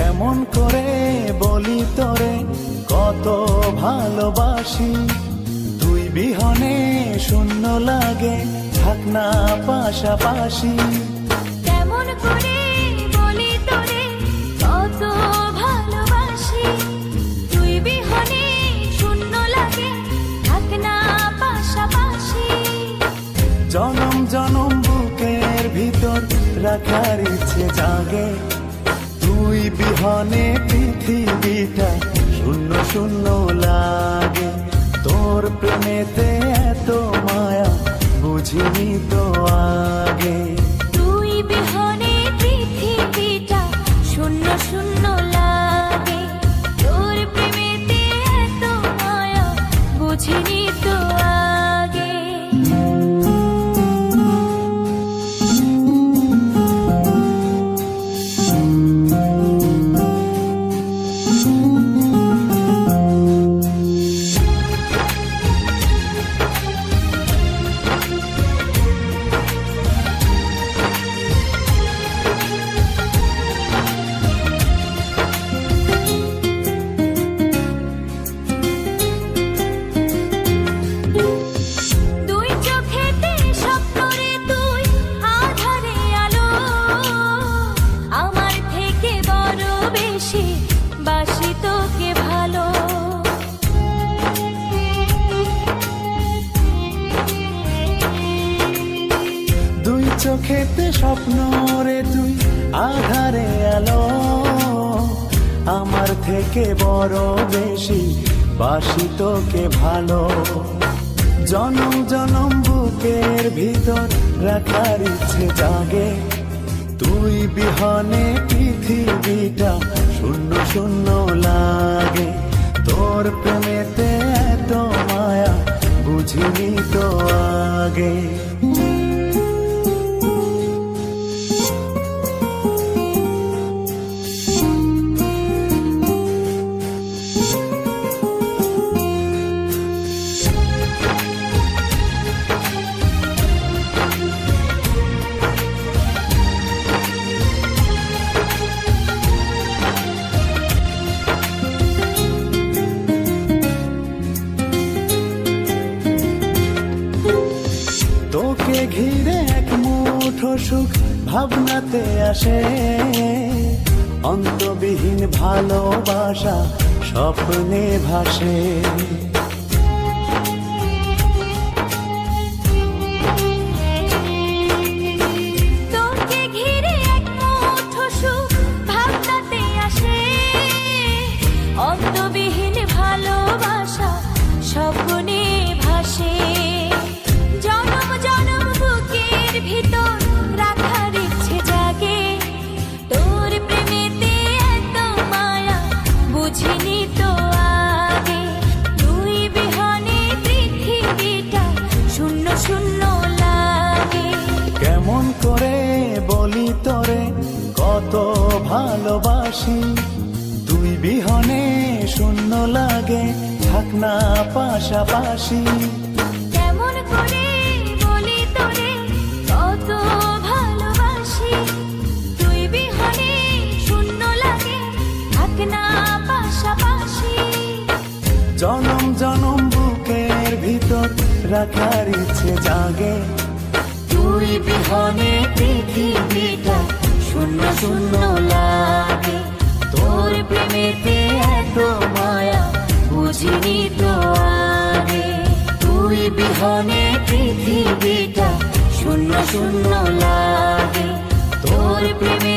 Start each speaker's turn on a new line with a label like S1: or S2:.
S1: করে বলি তোরে কত ভালোবাসি। তুই বিহনে শূন্য লাগে থাক না পাশাপাশি।
S2: কেমন করে বলি তোরে কত ভালোবাসি। তুই বিহনে শূন্য লাগে থাক না পাশাপাশি।
S1: জনম জনম বুকের ভিতর রাখার ইচ্ছে জাগে বিহনে পৃথিবীটা শূন্য শূন্য লাগে। তোর প্রেমেতে এত মায়া, বুঝিনি তো আগে।
S2: তুই বিহনে পৃথিবীটা শূন্য শূন্য লাগে। তোর প্রেমেতে এত মায়া, বুঝিনি চোখেতে
S1: স্বপ্ন রে তুই, আধারে আলো। আমার থেকে বড় বেশি বাসি তোকে ভালো। জনম জনম বুকের ভিতর রাখার ইচ্ছে জাগে। তুই বিহনে পৃথিবীটা শূন্য শূন্য লাগে। তোর প্রেমেতে এত মায়া, বুঝিনি তো আগে। তোকে ঘিরে এক মুঠো সুখ ভাবনাতে আসে। অন্তবিহীন ভালোবাসা স্বপ্নে ভাসে। করে বলি তোরে কত ভালোবাসি। তুই বিহনে শূন্য লাগে থাক না পাশাপাশি।
S2: কেমন করে বলি তোরে কত ভালোবাসি। তুই বিহনে শূন্য লাগে থাক না পাশাপাশি।
S1: জনম জনম বুকের ভিতর রাখার ইচ্ছে জাগে বিহনে পৃথিবীটা শূন্য শূন্য লাগে।
S2: তোর প্রেমেতে এত মায়া বুঝিনি তো আগে।
S1: তুই বিহনে পৃথিবীটা শূন্য শূন্য লাগে।
S2: তোর প্রেমেতে